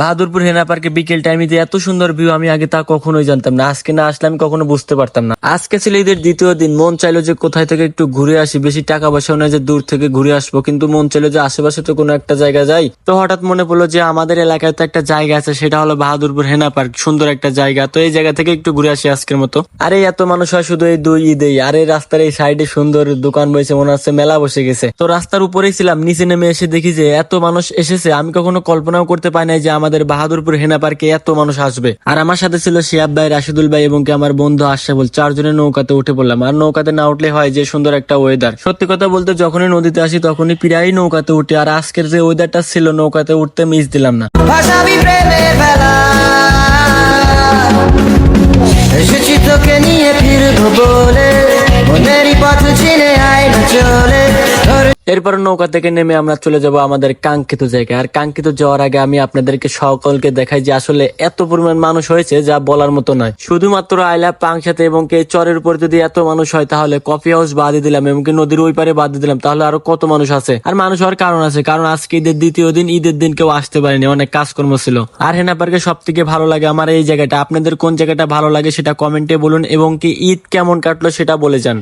বাহাদুরপুর হেনা পার্কে বিকেল টাইমে যে এত সুন্দর ভিউ আমি আগে তা কখনোই জানতাম না। আজকে না আসলে আমি কখনো বুঝতে পারতাম না। আজকে ছিল ঈদের দ্বিতীয় দিন, মন চাইলো যে কোথায় থেকে একটু ঘুরে আসি, বেশি টাকা পয়সাও নয় যে দূর থেকে ঘুরে আসব, কিন্তু মন চাইলো যে আশেপাশে তো কোনো একটা জায়গা যাই। তো হঠাৎ মনে পড়ল যে আমাদের এলাকায় তো একটা জায়গা আছে, সেটা হলো বাহাদুরপুর হেনা পার্ক, সুন্দর একটা জায়গা। তো এই জায়গা থেকে একটু ঘুরে আসি আজকের মতো। আরে এত মানুষ হয় শুধু এই দুই ঈদেই। আর এই রাস্তার এই সাইডে সুন্দর দোকান বসে মনে হচ্ছে মেলা বসে গেছে। তো রাস্তার উপরেই ছিলাম, নিচে নেমে এসে দেখি যে এত মানুষ এসেছে। আমি কখনো কল্পনাও করতে পাই নাই যে আমাদের বাহাদুরপুর হেনা পার্কে এত মানুষ আসবে। আর আমার সাথে ছিল শিয়াব ভাই, রাশিদুল ভাই এবং আমার বন্ধু আশরাফুল। চারজনের নৌকাতে উঠে পড়লাম। আর নৌকাতে না উঠলে হয় যে সুন্দর একটা ওয়েদার সত্যি কথা বলতে যখনই নদীতে আসি তখনই প্রায়ই নৌকাতে উঠি। আর আজকের যে ওয়েদারটা ছিল, নৌকাতে উঠতে মিস দিলাম না। নিয়ে ফিরবো বলে। মনেরই পথ চিনে আয় চলে। এরপর নৌকা থেকে নেমে আমরা চলে যাব আমাদের কাঙ্ক্ষিত জায়গায়। আর কাঙ্ক্ষিত যাওয়ার আগে আমি আপনাদেরকে সকলকে দেখাই যে আসলে এত পরিমাণ মানুষ হয়েছে যা বলার মতো নয়। শুধুমাত্র আইলা, পাংসাতে এবং কে চরের উপর যদি এত মানুষ হয় তাহলে কফি হাউস বাদে দিলাম এবং কি নদীর ওই পারে বাদ দিলাম, তাহলে আরও কত মানুষ আছে? আর মানুষ হওয়ার কারণ আছে, কারণ আজকে ঈদের দ্বিতীয় দিন, ঈদের দিন কেউ আসতে পারেনি, অনেক কাজকর্ম ছিল। আর হেনা পার্কে সব থেকে ভালো লাগে আমার এই জায়গাটা, আপনাদের কোন জায়গাটা ভালো লাগে সেটা কমেন্টে বলুন এবং কি ঈদ কেমন কাটলো সেটা বলে যান।